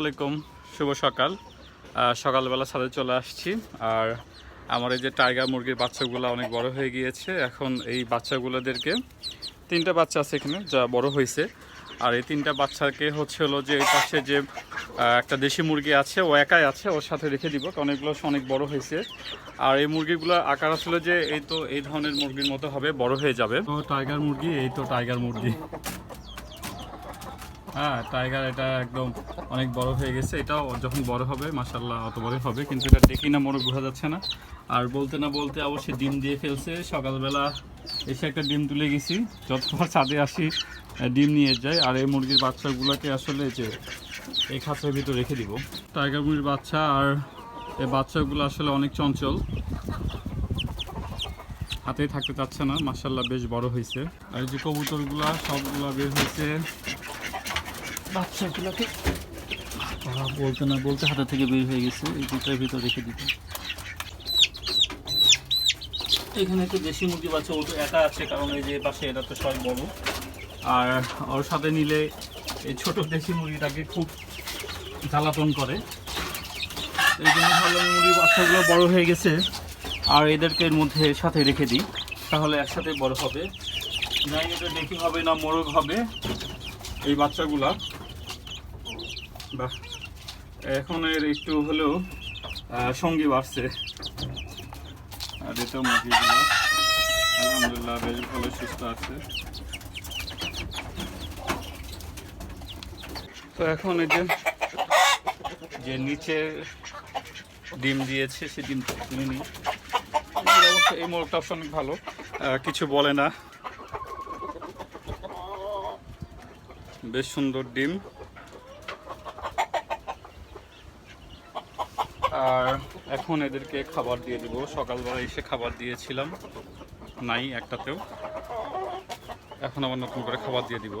আলাইকুম, শুভ সকাল। সকালবেলা ছাদে চলে আসছি। আর আমার এই যে টাইগার মুরগির বাচ্চাগুলো অনেক বড় হয়ে গিয়েছে, এখন এই বাচ্চাগুলোদেরকে তিনটা বাচ্চা আছে এখানে, যা বড় হয়েছে। আর এই তিনটা বাচ্চাকে হচ্ছে হলো যে এই পাশে যে একটা দেশি মুরগি আছে, ও একাই আছে, ওর সাথে রেখে দিব, কারণ এগুলো অনেক বড় হয়েছে। আর এই মুরগিগুলো আকার আসলে যে এই তো এই ধরনের মুরগির মতো হবে, বড় হয়ে যাবে। তো টাইগার মুরগি, এই তো টাইগার মুরগি। হ্যাঁ টাইগার এটা একদম অনেক বড় হয়ে গেছে। এটাও যখন বড় হবে মাসাল্লাহ অত বড় হবে, কিন্তু এটা দেখি না মনে বোঝা যাচ্ছে না। আর বলতে না বলতে অবশ্যই ডিম দিয়ে ফেলছে। সকালবেলা এসে একটা ডিম তুলে গেছি। যতবার ছাদে আসি ডিম নিয়ে যাই। আর এই মুরগির বাচ্চাগুলোকে আসলে যে এই খাঁচার ভিতর রেখে দিব। টাইগার মুরগির বাচ্চা আর এই বাচ্চাগুলো আসলে অনেক চঞ্চল। হাতেই থাকতে চাচ্ছে না। মাসাল্লাহ বেশ বড় হয়েছে। আর যে কবুতরগুলা, সবগুলা বের হয়েছে। বাচ্চাগুলোকে। বলতে না, বলতে হাতে থেকে বের হয়ে গেছে, এই দুটার ভিতর রেখে দিতে। এখানে একটু দেশি মুরগি বাচ্চা, ও একা আছে, কারণ এই যে পাশে এটা তো সবাই বড়। আর ওর সাথে নিলে এই ছোট দেশি মুরগিটাকে খুব জ্বালাতন করে। এই জন্য ভাবলাম মুরগির বাচ্চাগুলো বড় হয়ে গেছে, আর এদেরকে এর মধ্যে সাথে রেখে দিই, তাহলে একসাথে বড় হবে। না এটা দেখি হবে না মোরগ হবে, এই বাচ্চাগুলা। বাহ। এখন এর একটু হলেও সঙ্গী বাড়ছে। আর এটা মুরগিগুলো আলহামদুলিল্লাহ, বেশ ভালো, সুস্থ আছে। তো এখন এই যে যে নিচে ডিম দিয়েছে, সে ডিম তুলে নিই। এই অবশ্য অনেক ভালো। কিছু বলে না। বেশ সুন্দর ডিম। আর এখন এদেরকে খাবার দিয়ে দেবো। সকালবেলা এসে খাবার দিয়েছিলাম। নাই, একটাতেও। এখন আবার নতুন করে খাবার দিয়ে দিব।